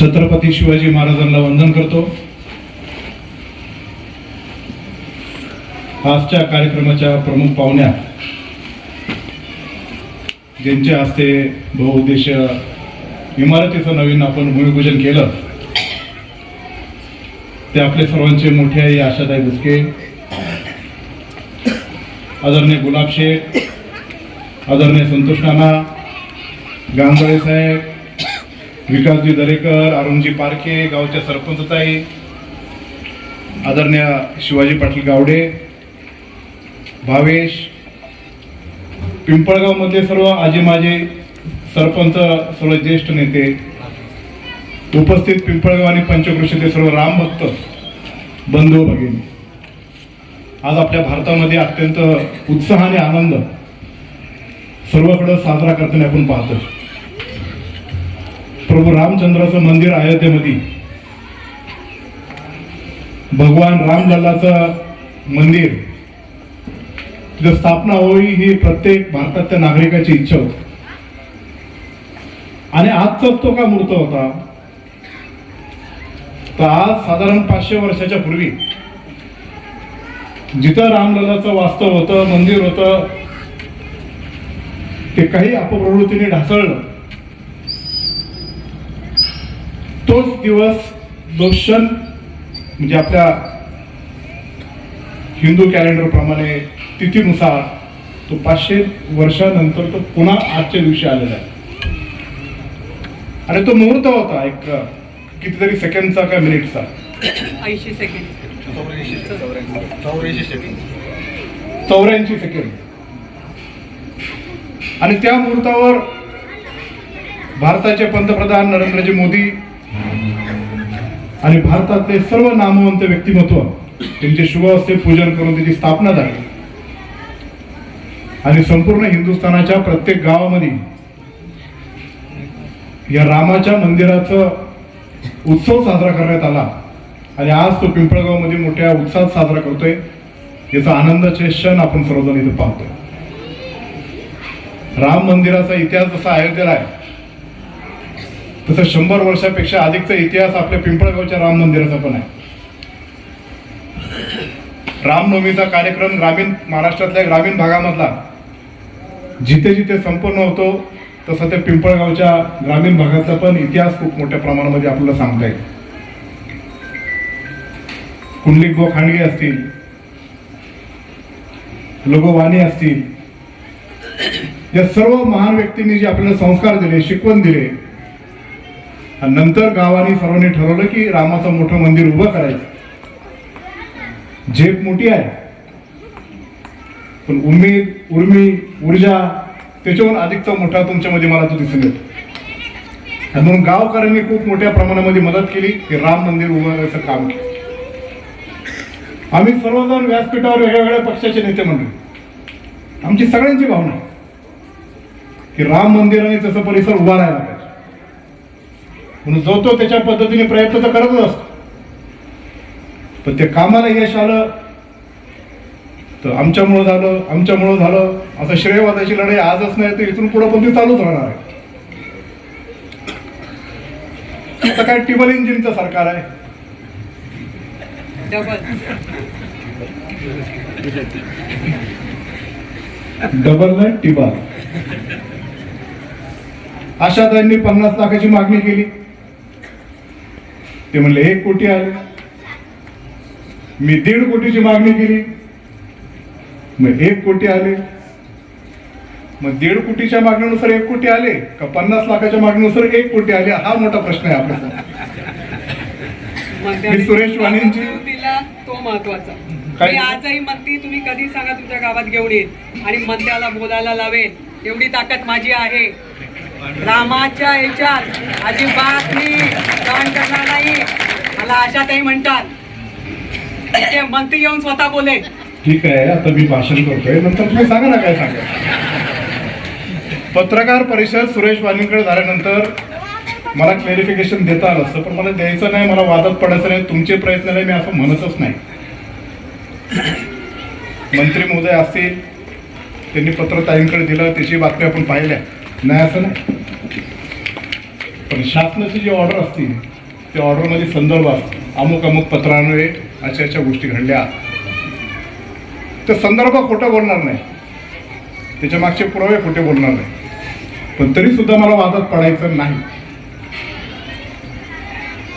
छत्रपती शिवाजी महाराजांना वंदन करतो. आजच्या कार्यक्रमाच्या प्रमुख पाहुण्या ज्यांच्या हस्ते बहुउद्देश इमारतीचं नवीन आपण भूमिपूजन केलं ते आपले सर्वांचे मोठे आई आशाताई बुचके आदरणीय गुलाब शेठ आदरणीय संतोष नाना गांगळे साहेब विकासजी दरेकर अरुणजी पारखे गावच्या सरपंचताई आदरणीय शिवाजी पाटील गावडे भावेश पिंपळगावमधले सर्व आजी माजी सरपंच सर्व ज्येष्ठ नेते उपस्थित पिंपळगाव आणि पंचकृषीचे सर्व रामभक्त बंधू भगिनी. आज आपल्या भारतामध्ये अत्यंत उत्साह आणि आनंद सर्वकडं साजरा करताना आपण पाहतो प्रभू रामचंद्राचं मंदिर अयोध्येमध्ये. भगवान रामलल्लाचं मंदिर. तिथं स्थापना होई ही प्रत्येक भारतातल्या नागरिकाची इच्छा होती. आणि आजचाच तो का मूर्त होता? तर आज साधारण पाचशे वर्षाच्या पूर्वी जिथं रामलल्लाचं वास्तव होतं मंदिर होतं ते काही अपप्रवृत्तीने ढासळलं. तोच दिवस दोषण म्हणजे आपल्या हिंदू कॅलेंडर प्रमाणे तिथीनुसार तो पाचशे वर्षानंतर तो पुन्हा आजच्या दिवशी आलेला आहे. आणि तो मुहूर्त होता एक कितीतरी सेकंडचा का मिनिटचा. ऐंशी सेकंड. चौऱ्याऐंशी सेकंड. आणि त्या मुहूर्तावर भारताचे पंतप्रधान नरेंद्रजी मोदी आणि भारतातले सर्व नामवंत व्यक्तिमत्व त्यांचे शुभ हस्ते पूजन करून त्याची स्थापना झाली. आणि संपूर्ण हिंदुस्थानाच्या प्रत्येक गावामध्ये या रामाच्या मंदिराचा उत्सव साजरा करण्यात आला. आणि आज तो पिंपळगावमध्ये मोठ्या उत्साहात साजरा करतोय. याचा आनंदाचे क्षण आपण सर्वजण इथे पाहतोय. राम मंदिराचा इतिहास जसा अयोध्येला आहे तसं शंभर वर्षापेक्षा अधिकचा इतिहास आपल्या पिंपळगावच्या राम मंदिराचा पण आहे. रामनवमीचा कार्यक्रम ग्रामीण महाराष्ट्रातल्या ग्रामीण भागामधला जिथे जिथे संपन्न होतो तसं त्या पिंपळगावच्या ग्रामीण भागाचा पण इतिहास खूप मोठ्या प्रमाणामध्ये आपल्याला सांगता येईल. कुंडलिक गो खांडगे असतील लोगोवाणी असतील या सर्व महान व्यक्तींनी जे आपल्याला संस्कार दिले शिकवण दिले नंतर गावाने सर्वांनी ठरवलं की रामाचं मोठं मंदिर उभं करायचं. झेप मोठी आहे. पण उमेद उर्मी ऊर्जा त्याच्याहून अधिकचा मोठा तुमच्यामध्ये मला तो दिसून येतो. आणि म्हणून गावकऱ्यांनी खूप मोठ्या प्रमाणामध्ये मदत केली की राम मंदिर उभं करायचं काम केलं. आम्ही सर्वजण व्यासपीठावर वेगळ्या पक्षाचे नेते मंडळी. आमची सगळ्यांची भावना की राम मंदिराने तसं परिसर उभा राहायला पाहिजे. म्हणून जो तो त्याच्या पद्धतीने प्रयत्न तर करतच असतो. पण ते कामाला यश आलं तर आमच्यामुळं झालं आमच्यामुळं झालं असं श्रेयवादाची लढाई आजच नाही तर इथून पुढे पण ती चालूच राहणार आहे. आता काय टिबल इंजिनचं सरकार आहे? डबल. डबल नाही टिबल. आशा त्यांनी पन्नास लाखाची मागणी केली. ते म्हणले एक कोटी आले. मी दीड कोटीची मागणी केली. मग एक कोटी आले. मग दीड कोटीच्या मागणीनुसार एक कोटी आले का पन्नास लाखाच्या मागणीनुसार एक कोटी आले? हा मोठा प्रश्न आहे आपल्याला मी सुरेश वाणींची- तो महत्त्वाचा. आजही म्हणते तुम्ही कधी सांगा तुमच्या गावात घेऊन येईल आणि मंत्र्याला बोलायला लावेल. एवढी ताकद माझी आहे. रामाच्या याच्यात अजिबात मी सहन करणार नाही. मला आशाताई म्हणतात. ते मंत्री येऊन स्वतः बोले. ठीक आहे आता मी भाषण करतोय. नंतर तुम्ही सांगा ना काय सांगा. पत्रकार परिषद सुरेश वाणींकडे झाल्यानंतर मला क्लॅरिफिकेशन देता आलं असतं पण मला द्यायचं नाही मला वादात पडायचं नाही. तुमचे प्रयत्न नाही मी असं म्हणतच नाही. मंत्री महोदय असतील त्यांनी पत्र ताईंकडे दिलं त्याची बातमी आपण पाहिल्या. नाही असं नाही. पण शासनाची जी ऑर्डर असते त्या ऑर्डरमध्ये संदर्भ असतो अमुक अमुक पत्रान्वये अशा अशा गोष्टी घडल्या. तर संदर्भ खोटं बोलणार नाही. त्याच्या मागचे पुरावे खोटे बोलणार नाही. पण तरीसुद्धा मला वादात पडायचं नाही.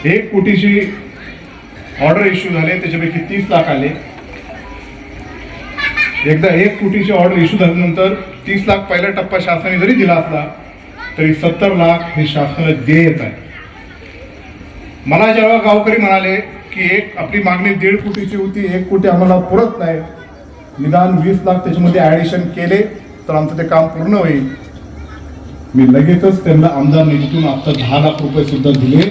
एक कोटीची ऑर्डर इश्यू झाले त्याच्यापैकी तीस लाख आले. एकदा एक कोटीची ऑर्डर इश्यू झाल्यानंतर तीस लाख पहिला टप्पा शासनाने जरी दिला असला तरी सत्तर लाख हे शासनाला देय येत आहे. मला जेव्हा गावकरी म्हणाले की एक आपली मागणी दीड कोटीची होती एक कोटी आम्हाला पुरत नाही. निदान वीस लाख त्याच्यामध्ये ॲडिशन केले तर आमचं ते काम पूर्ण होईल. मी लगेचच त्यांना आमदार निधीतून आता दहा लाख रुपये सुद्धा दिले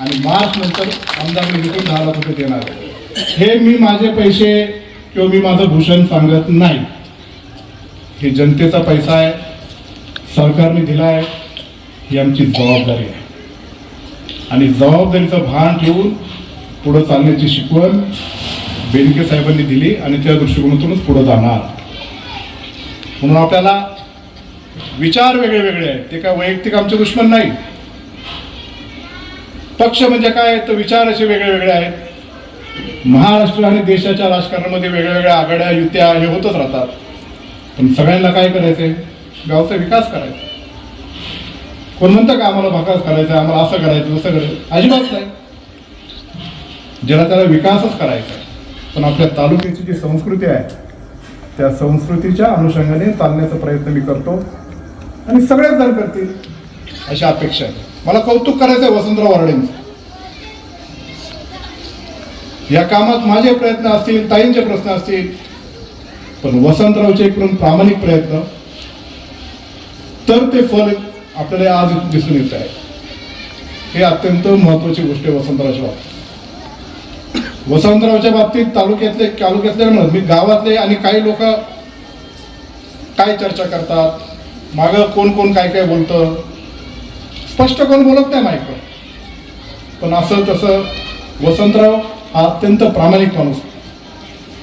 आणि मार्च नंतर आमदार निधीतून दहा लाख रुपये देणार हे मी माझे पैसे किंवा मी माझं भूषण सांगत नाही. हे जनतेचा पैसा आहे. सरकारने दिला आहे. ही आमची जबाबदारी आहे. आणि जबाबदारीचं भान ठेवून पुढं चालण्याची शिकवण बेनके साहेबांनी दिली आणि त्या दृष्टिकोनातूनच पुढं जाणार. म्हणून आपल्याला विचार वेगळे वेगळे आहेत. ते काय वैयक्तिक आमचे दुश्मन नाही. पक्ष म्हणजे काय? तर विचार असे वेगळे वेगळे आहेत. महाराष्ट्र आणि देशाच्या राजकारणामध्ये वेगळ्या वेगळ्या आघाड्या युत्या हे होतच राहतात. पण सगळ्यांना काय करायचंय? गावचा विकास करायचा. कोण म्हणतं का आम्हाला भाकास करायचा आम्हाला असं करायचं तसं करायचं? अजिबात नाही. ज्याला त्याला विकासच करायचा. आहे पण आपल्या तालुक्याची जी संस्कृती आहे त्या संस्कृतीच्या अनुषंगाने चालण्याचा प्रयत्न मी करतो. आणि सगळेच जण करतील अशी अपेक्षा आहे. मला कौतुक करायचं आहे वसंतराव वारडेंचं या कामात माझे प्रयत्न असतील ताईंचे प्रश्न असतील पण वसंतरावचे एक प्रामाणिक प्रयत्न तर ते फल आपल्याला आज दिसून येत आहे. हे अत्यंत महत्वाची गोष्ट आहे वसंतरावच्या बाबतीत. वसंतरावच्या बाबतीत तालुक्यातले तालुक्यातले म्हणत मी गावातले आणि काही लोक काय चर्चा करतात मागं कोण कोण काय काय बोलतं स्पष्ट कोण बोलत नाही माईकवर पण असं तसं वसंतराव हा अत्यंत प्रामाणिक माणूस.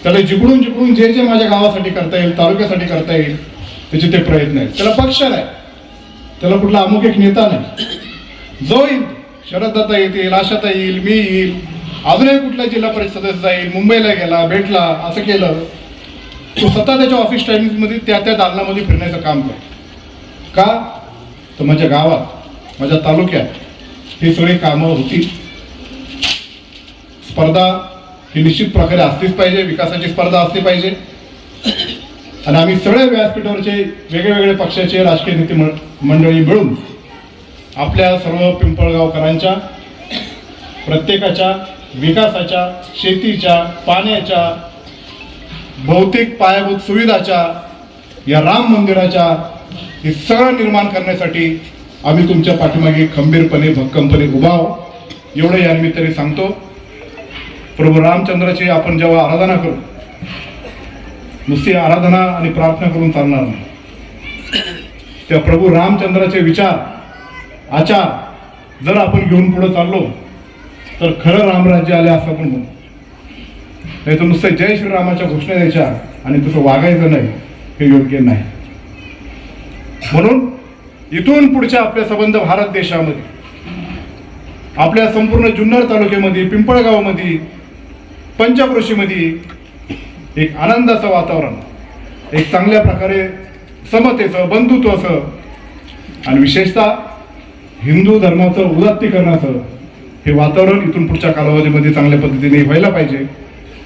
त्याला जिकडून जिकडून जे जे माझ्या गावासाठी करता येईल तालुक्यासाठी करता येईल त्याचे ते प्रयत्न आहेत. त्याला पक्ष नाही. त्याला कुठला अमुक एक नेता नाही. जो येईल शरददाता येतील आशाता येईल मी येईल अजूनही कुठला जिल्हा परिषद सदस्य जाईल मुंबईला गेला भेटला असं केलं तो स्वतः त्याच्या ऑफिस टायमिंगमध्ये त्या त्या दालनामध्ये फिरण्याचं काम करतो. का? तर माझ्या गावात माझ्या तालुक्यात ही सगळी कामं होती. स्पर्धा ही निश्चित प्रकारे असलीच पाहिजे विकासाची स्पर्धा असली पाहिजे. आणि आम्ही सगळे व्यासपीठावरचे वेगळे पक्षाचे राजकीय नेते मंडळी मिळून आपल्या सर्व पिंपळगावकरांच्या प्रत्येकाच्या विकासाच्या शेतीच्या पाण्याच्या भौतिक पायाभूत सुविधाच्या या राम मंदिराच्या हे सगळं निर्माण करण्यासाठी आम्ही तुमच्या पाठीमागे खंबीरपणे भक्कमपणे उभा आहोत. एवढं या निमित्ताने सांगतो. प्रभू रामचंद्राची आपण जेव्हा आराधना करू नुसती आराधना आणि प्रार्थना करून चालणार नाही. त्या प्रभू रामचंद्राचे विचार आचार जर आपण घेऊन पुढे चाललो तर खरं रामराज्य आले असं आपण म्हणू. नाही तर नुसतं जय श्रीरामाच्या घोषणा द्यायच्या आणि तसं वागायचं नाही हे योग्य नाही. म्हणून इथून पुढच्या आपल्या संबंध भारत देशामध्ये आपल्या संपूर्ण जुन्नर तालुक्यामध्ये पिंपळगावमध्ये पंचकृषीमध्ये एक आनंदाचं वातावरण एक चांगल्या प्रकारे समतेचं बंधुत्वाचं आणि विशेषतः हिंदू धर्माचं उदात्तीकरणाचं हे वातावरण इथून पुढच्या कालावधीमध्ये चांगल्या पद्धतीने व्हायला पाहिजे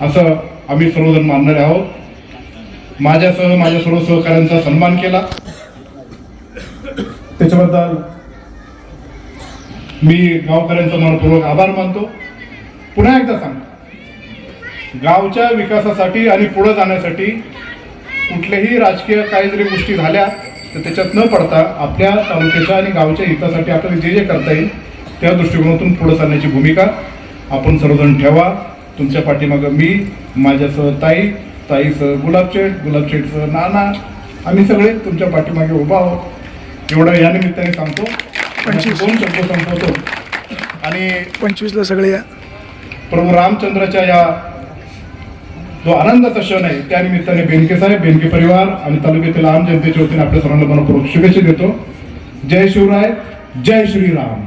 असं आम्ही सर्वजण मानणारे आहोत. माझ्यासह माझ्या सर्व सहकाऱ्यांचा सन्मान केला. त्याच्याबद्दल मी गावकऱ्यांचा मनपूर्वक आभार मानतो. पुन्हा एकदा सांगतो गावच्या विकासासाठी आणि पुढे जाण्यासाठी कुठल्याही राजकीय काही जरी गोष्टी झाल्या तर त्याच्यात न पडता आपल्या तालुक्याच्या आणि गावच्या हितासाठी आपल्याला जे जे करता येईल त्या दृष्टिकोनातून पुढे चालण्याची भूमिका आपण सर्वजण ठेवा. तुमच्या पाठीमागं मी माझ्यासह ताई ताईसह गुलाबचेट गुलाबचेटसह नाना आम्ही सगळे तुमच्या पाठीमागे उभा आहोत. एवढं या निमित्ताने सांगतो. पंचवीस. दोन शब्द संपवतो. आणि पंचवीसला सगळे या. प्रभू रामचंद्राच्या या जो आनंदाचा क्षण आहे त्या निमित्ताने बेनके साहेब बेनके परिवार आणि तालुक्यातील आम जनतेच्या वतीने आपल्या सर्वांना मनपूर्वक शुभेच्छा देतो. जय शिवराय जय श्रीराम.